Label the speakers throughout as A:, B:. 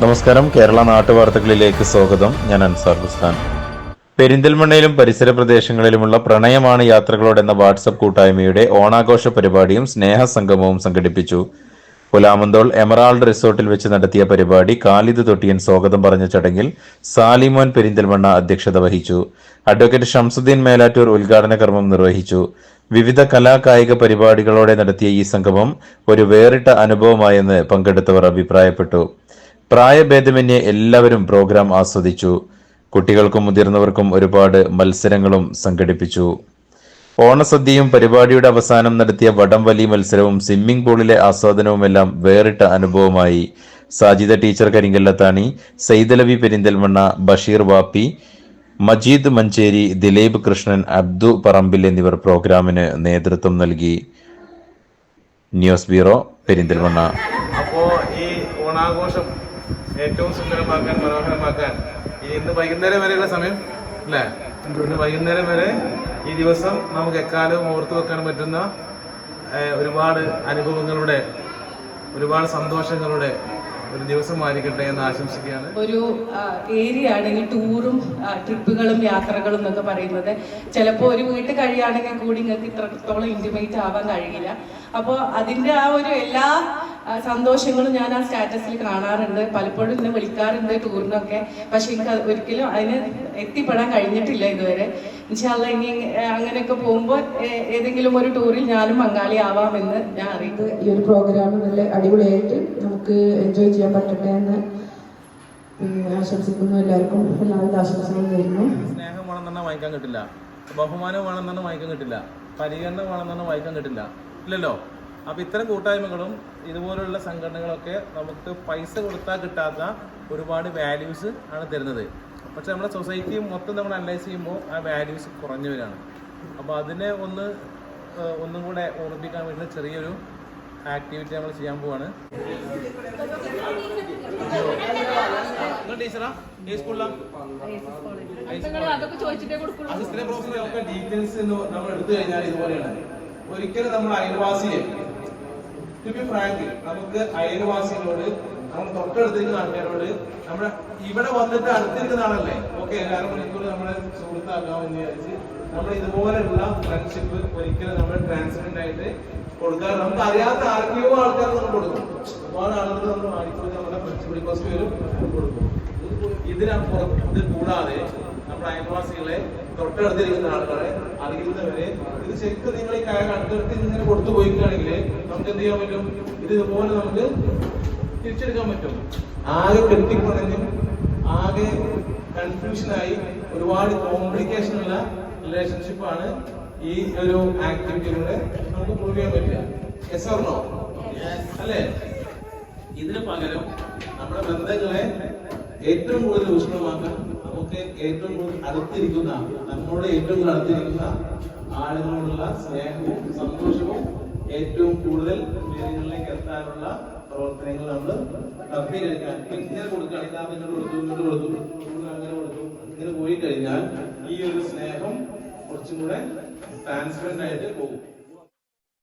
A: നമസ്കാരം. കേരള നാട്ടുവാർത്തകളിലേക്ക് സ്വാഗതം. ഞാൻ അൻസാർ ഹുസ്താൻ പെരിന്തൽമണ്ണയിലും പരിസര പ്രദേശങ്ങളിലുമുള്ള പ്രണയമാണ് യാത്രകളോട് എന്ന വാട്സപ്പ് കൂട്ടായ്മയുടെ ഓണാഘോഷ പരിപാടിയും സ്നേഹ സംഗമവും സംഘടിപ്പിച്ചു. പുലാമന്തോൾ എമറാൾഡ് റിസോർട്ടിൽ വെച്ച് നടത്തിയ പരിപാടി കാലിദ് തൊട്ടിയൻ സ്വാഗതം പറഞ്ഞ ചടങ്ങിൽ സാലിമോൻ പെരിന്തൽമണ്ണ അധ്യക്ഷത വഹിച്ചു. അഡ്വക്കേറ്റ് ഷംസുദ്ദീൻ മേലാറ്റൂർ ഉദ്ഘാടന കർമ്മം നിർവഹിച്ചു. വിവിധ കലാകായിക പരിപാടികളോടെ നടത്തിയ ഈ സംഗമം ഒരു വേറിട്ട അനുഭവമായെന്ന് പങ്കെടുത്തവർ അഭിപ്രായപ്പെട്ടു. പ്രായഭേദമന്യേ എല്ലാവരും പ്രോഗ്രാം ആസ്വദിച്ചു. കുട്ടികൾക്കും മുതിർന്നവർക്കും ഒരുപാട് മത്സരങ്ങളും സംഘടിപ്പിച്ചു. ഓണസദ്യയും പരിപാടിയുടെ അവസാനം നടത്തിയ വടംവലി മത്സരവും സ്വിമ്മിംഗ് പൂളിലെ ആസ്വാദനവും എല്ലാം വേറിട്ട അനുഭവമായി. സാജിദ ടീച്ചർ കരിങ്കല്ലത്താണി സൈതലവി പെരിന്തൽമണ്ണ ബഷീർ വാപ്പി മജീദ് മഞ്ചേരി ദിലീപ് കൃഷ്ണൻ അബ്ദു പറമ്പിൽ എന്നിവർ പ്രോഗ്രാമിന് നേതൃത്വം നൽകി. News bureau Perinthalmanna.
B: അപ്പോൾ ഈ ഓണാഘോഷം ഏറ്റവും സുന്ദരമാക്കാൻ മനോഹരമാക്കാൻ. ഇനി ഇന്ന് വൈകുന്നേരം വരെയുള്ള സമയം അല്ലേ? ഇന്ന് വൈകുന്നേരം വരെ ഈ ദിവസം നമുക്ക് എക്കാലവും ഓർത്തു വെക്കാൻ പറ്റുന്ന ഒരുപാട് അനുഭവങ്ങളുടെ ഒരുപാട് സന്തോഷങ്ങളുടെ ഒരു ദിവസമായിരിക്കട്ടെ എന്ന് ആശംസിക്കുകയാണ്.
C: ഒരു ഏരിയ ആണെങ്കിൽ ടൂറും ട്രിപ്പുകളും യാത്രകളും എന്നൊക്കെ പറയുന്നത്. ചിലപ്പോൾ ഒരു വീട്ടിൽ കഴിയുകയാണെങ്കിൽ കൂടി നിങ്ങൾക്ക് ഇത്രത്തോളം ഇന്റിമേറ്റ് ആവാൻ കഴിയില്ല. അപ്പോൾ അതിന്റെ ആ ഒരു എല്ലാ സന്തോഷങ്ങളും ഞാൻ ആ സ്റ്റാറ്റസിൽ കാണാറുണ്ട്. പലപ്പോഴും ഇന്ന് വിളിക്കാറുണ്ട് ടൂറിനൊക്കെ. പക്ഷെ എനിക്ക് ഒരിക്കലും അതിന് എത്തിപ്പെടാൻ കഴിഞ്ഞിട്ടില്ല ഇതുവരെ. ഇൻഷാല്ല ഇനി അങ്ങനെയൊക്കെ പോകുമ്പോൾ ഏതെങ്കിലും ഒരു ടൂറിൽ ഞാനും പങ്കാളി ആവാമെന്ന് ഞാൻ അറിയിക്കുന്നു
D: ഈ ഒരു പ്രോഗ്രാം നല്ല അടിപൊളിയായിട്ട് നമുക്ക് എൻജോയ് ചെയ്യാൻ പറ്റട്ടെ എന്ന് ആശംസിക്കുന്നു എല്ലാവർക്കും. എല്ലാവരും ആശംസകളും നേരുന്നു.
B: സ്നേഹം വേണമെന്ന് പറഞ്ഞാൽ വാങ്ങിക്കാൻ കിട്ടില്ല. ബഹുമാനം വേണമെന്നാണ് വായിക്കാൻ വാങ്ങിക്കാൻ കിട്ടില്ല. പരിഗണന വേണമെന്നാണ് വായിക്കാൻ വാങ്ങിക്കാൻ കിട്ടില്ല. ഇല്ലല്ലോ? അപ്പോൾ ഇത്തരം കൂട്ടായ്മകളും ഇതുപോലുള്ള സംഘടനകളൊക്കെ നമുക്ക് പൈസ കൊടുത്താൽ കിട്ടാത്ത ഒരുപാട് വാല്യൂസ് ആണ് തരുന്നത്. പക്ഷെ നമ്മുടെ സൊസൈറ്റി മൊത്തം നമ്മൾ അനലൈസ് ചെയ്യുമ്പോൾ ആ വാല്യൂസ് കുറഞ്ഞു വരികയാണ് അപ്പോൾ അതിനെ ഒന്ന് ഒന്നും കൂടെ ഓർമ്മിപ്പിക്കാൻ വേണ്ടി ചെറിയൊരു ആക്ടിവിറ്റി നമ്മൾ ചെയ്യാൻ പോവാണ്. ടീച്ചറാ? ഈ സ്കൂളിലാണ് അസിസ്റ്റന്റ് പ്രൊഫസറെ ഒക്കെ ഡീറ്റെയിൽസ് നമ്മൾ എടുത്തു കഴിഞ്ഞാൽ ഇതുപോലെയാണ്. ഒരിക്കലും നമ്മൾ അയൽവാസിയെ ടു ബി ഫ്രാങ്ക് നമുക്ക് അയൽവാസികളോട് നമ്മൾ തൊട്ടടുത്തിരിക്കുന്ന ആൾക്കാരോട് നമ്മുടെ ഇവിടെ വന്നിട്ട് അടുത്തിരിക്കുന്ന ആളല്ലേ? ഓക്കെ അര മണിക്കൂർ നമ്മളെ സുഹൃത്താക്കാം എന്ന് വിചാരിച്ച് നമ്മൾ ഇതുപോലെയുള്ള ഫ്രണ്ട്ഷിപ്പ് ഒരിക്കലും നമ്മൾ ട്രാൻസ്പെറന്റ് ആയിട്ട് കൊടുക്കാറ് നമുക്ക് അറിയാത്ത ആർക്കെയോ ആൾക്കാർ നമ്മൾ കൊടുക്കും. ഒരുപാട് ആളുകൾ നമ്മൾ വാങ്ങിക്കൊടുക്കാൻ നമ്മുടെ ഫ്രണ്ട്ഷിപ്പ് റിക്വസ്റ്റ് വരും കൊടുക്കും. ഇതിനപ്പുറം ഇത് കൂടാതെ നമ്മുടെ അയൽവാസികളെ തൊട്ടടുത്തിരിക്കുന്ന ആളുകളെ അറിയുന്നവരെ ഇത് ശരിക്കും നിങ്ങൾ ഈ കാര്യം അടുത്തടുത്ത് ഇങ്ങനെ കൊടുത്തു പോയിക്കുകയാണെങ്കിൽ നമുക്ക് എന്ത് ചെയ്യാൻ പറ്റും? ഇത് ഇതുപോലെ നമുക്ക് തിരിച്ചെടുക്കാൻ പറ്റും. ആകെ കെട്ടിപ്പണഞ്ഞും ആകെ കൺഫ്യൂഷനായി ഒരുപാട് കോംപ്ലിക്കേഷൻ ഉള്ള റിലേഷൻഷിപ്പാണ് ഈ ഒരു ആക്ടിവിറ്റിയിലൂടെ നമുക്ക് പ്രൂവ് ചെയ്യാൻ പറ്റുക. യെസ് ഓർണോ അല്ലേ? ഇതിന് പകരം നമ്മുടെ ബന്ധങ്ങളെ ഏറ്റവും കൂടുതൽ ഊഷ്മമാക്കാൻ നമുക്ക് ഏറ്റവും കൂടുതൽ അടുത്തിരിക്കുന്ന നമ്മളോട് ഏറ്റവും കൂടുതൽ അടുത്തിരിക്കുന്ന ആളുകളോടുള്ള സ്നേഹവും സന്തോഷവും ഏറ്റവും കൂടുതൽ ഉയരങ്ങളിലേക്ക് എത്താനുള്ള പ്രവർത്തനങ്ങൾ നമ്മൾ നടത്തിയെടുക്കാൻ ഇങ്ങനെ കൊടുക്കുകയാണെങ്കിൽ ഇങ്ങോട്ട് കൊടുത്തു കൊടുത്തു അങ്ങനെ കൊടുത്തു ഇങ്ങനെ പോയി കഴിഞ്ഞാൽ ഈ ഒരു സ്നേഹം കുറച്ചും കൂടെ ട്രാൻസ്പെറന്റ് ആയിട്ട് പോകും.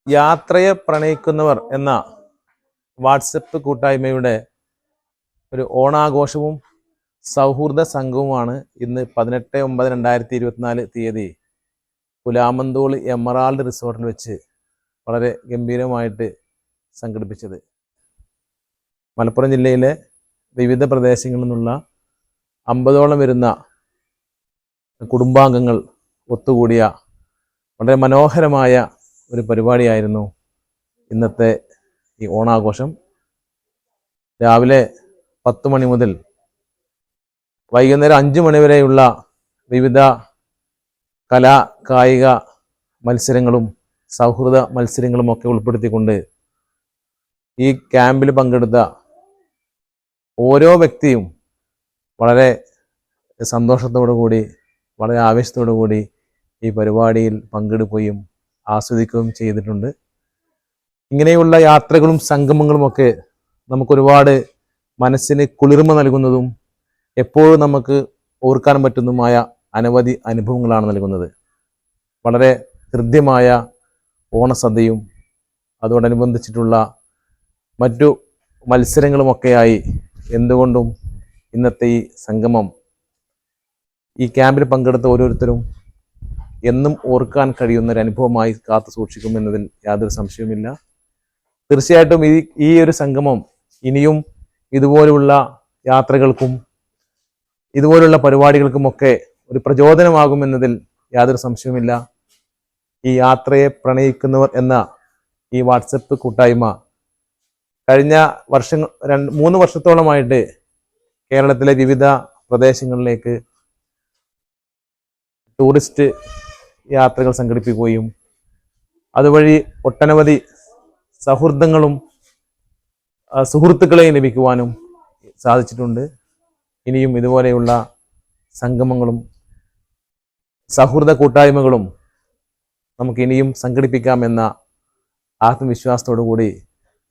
E: യാത്രയെ പ്രണയിക്കുന്നവർ എന്ന വാട്സപ്പ് കൂട്ടായ്മയുടെ ഒരു ഓണാഘോഷവും സൗഹൃദ സംഘവുമാണ് ഇന്ന് പതിനെട്ട് ഒമ്പത് രണ്ടായിരത്തി ഇരുപത്തിനാല് തീയതി പുലാമന്തോൾ എമറാൾഡ് റിസോർട്ടിൽ വെച്ച് വളരെ ഗംഭീരമായിട്ട് സംഘടിപ്പിച്ചത്. മലപ്പുറം ജില്ലയിലെ വിവിധ പ്രദേശങ്ങളിൽ നിന്നുള്ള അമ്പതോളം വരുന്ന കുടുംബാംഗങ്ങൾ ഒത്തുകൂടിയ വളരെ മനോഹരമായ ഒരു പരിപാടിയായിരുന്നു ഇന്നത്തെ ഈ ഓണാഘോഷം. രാവിലെ പത്ത് മണി മുതൽ വൈകുന്നേരം അഞ്ച് മണിവരെയുള്ള വിവിധ കലാ കായിക മത്സരങ്ങളും സൗഹൃദ മത്സരങ്ങളും ഒക്കെ ഉൾപ്പെടുത്തിക്കൊണ്ട് ഈ ക്യാമ്പിൽ പങ്കെടുത്ത ഓരോ വ്യക്തിയും വളരെ സന്തോഷത്തോടു കൂടി വളരെ ആവേശത്തോടു കൂടി ഈ പരിപാടിയിൽ പങ്കെടുക്കുകയും ആസ്വദിക്കുകയും ചെയ്തിട്ടുണ്ട്. ഇങ്ങനെയുള്ള യാത്രകളും സംഗമങ്ങളുമൊക്കെ നമുക്കൊരുപാട് മനസ്സിന് കുളിർമ നൽകുന്നതും എപ്പോഴും നമുക്ക് ഓർക്കാൻ പറ്റുന്നതുമായ അനവധി അനുഭവങ്ങളാണ് നൽകുന്നത്. വളരെ ഹൃദ്യമായ ഓണസദ്യയും അതോടനുബന്ധിച്ചിട്ടുള്ള മറ്റു മത്സരങ്ങളുമൊക്കെയായി
B: എന്തുകൊണ്ടും ഇന്നത്തെ ഈ സംഗമം ഈ ക്യാമ്പിൽ പങ്കെടുത്ത ഓരോരുത്തരും എന്നും ഓർക്കാൻ കഴിയുന്ന ഒരു അനുഭവമായി കാത്തു സൂക്ഷിക്കും എന്നതിൽ യാതൊരു സംശയവുമില്ല. തീർച്ചയായിട്ടും ഈ ഈ ഒരു സംഗമം ഇനിയും ഇതുപോലുള്ള യാത്രകൾക്കും ഇതുപോലുള്ള പരിപാടികൾക്കുമൊക്കെ ഒരു പ്രചോദനമാകുമെന്നതിൽ യാതൊരു സംശയവുമില്ല. ഈ യാത്രയെ പ്രണയിക്കുന്നവർ എന്ന ഈ വാട്സപ്പ് കൂട്ടായ്മ കഴിഞ്ഞ വർഷങ്ങൾ രണ്ട് മൂന്ന് വർഷത്തോളമായിട്ട് കേരളത്തിലെ വിവിധ പ്രദേശങ്ങളിലേക്ക് ടൂറിസ്റ്റ് യാത്രകൾ സംഘടിപ്പിക്കുകയും അതുവഴി ഒട്ടനവധി സൗഹൃദങ്ങളും സുഹൃത്തുക്കളെയും ലഭിക്കുവാനും സാധിച്ചിട്ടുണ്ട്. ഇനിയും ഇതുപോലെയുള്ള സംഗമങ്ങളും സൗഹൃദ കൂട്ടായ്മകളും നമുക്ക് ഇനിയും സംഘടിപ്പിക്കാമെന്ന ആത്മവിശ്വാസത്തോടു കൂടി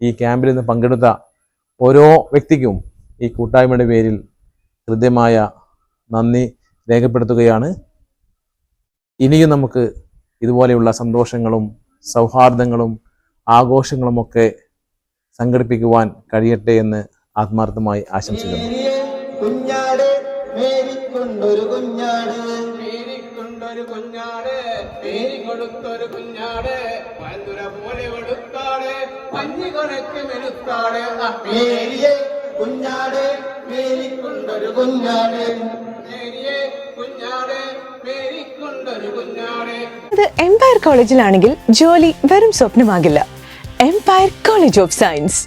B: ഈ ക്യാമ്പിൽ നിന്ന് പങ്കെടുത്ത ഓരോ വ്യക്തിക്കും ഈ കൂട്ടായ്മയുടെ പേരിൽ ഹൃദ്യമായ നന്ദി രേഖപ്പെടുത്തുകയാണ്. ഇനിയും നമുക്ക് ഇതുപോലെയുള്ള സന്തോഷങ്ങളും സൗഹാർദ്ദങ്ങളും ആഘോഷങ്ങളുമൊക്കെ സംഘടിപ്പിക്കുവാൻ കഴിയട്ടെ എന്ന് ആത്മാർത്ഥമായി ആശംസിക്കുന്നു.
F: മേരിക്കൊണ്ടൊരു കുഞ്ഞാട്.
G: മേരിക്കൊണ്ടൊരു കുഞ്ഞാട് പേരി കൊടുത്തൊരു കുഞ്ഞാട് പന്തുര പോലെ കൊടുത്താട് പഞ്ഞി കണക്ക് മെനുത്താട്
F: മേരിയെ കുഞ്ഞാട് മേരിക്കൊണ്ടൊരു കുഞ്ഞാട്.
G: മേരിയെ കുഞ്ഞാട് മേരിക്കൊണ്ടൊരു കുഞ്ഞാട്.
H: ഇത് എംപയർ കോളേജിലാണെങ്കിൽ ജോലി വെറും സ്വപ്നമാകില്ല. Empire college of science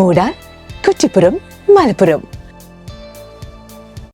H: Moodal Kuttippuram Malappuram.